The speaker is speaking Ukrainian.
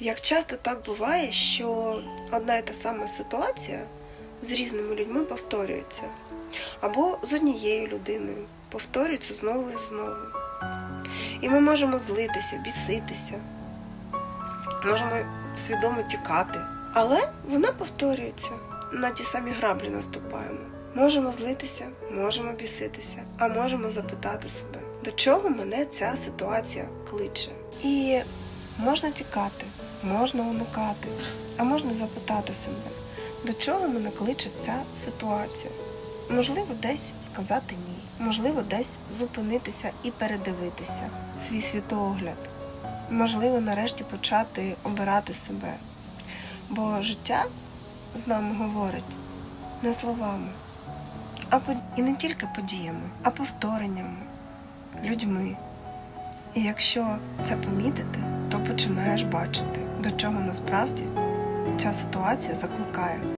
Як часто так буває, що одна і та сама ситуація з різними людьми повторюється, або з однією людиною повторюється знову і знову. І ми можемо злитися, біситися, можемо свідомо тікати, але вона повторюється. На ті самі граблі наступаємо. Можемо злитися, можемо біситися, а можемо запитати себе, до чого мене ця ситуація кличе. І можна тікати, можна уникати, а можна запитати себе, до чого мене кличе ця ситуація. Можливо, десь сказати ні, можливо, десь зупинитися і передивитися свій світогляд. Можливо, нарешті почати обирати себе. Бо життя з нами говорить не словами, а под- і не тільки подіями, а повтореннями, людьми. І якщо це помітити, то починаєш бачити, до чого насправді ця ситуація закликає.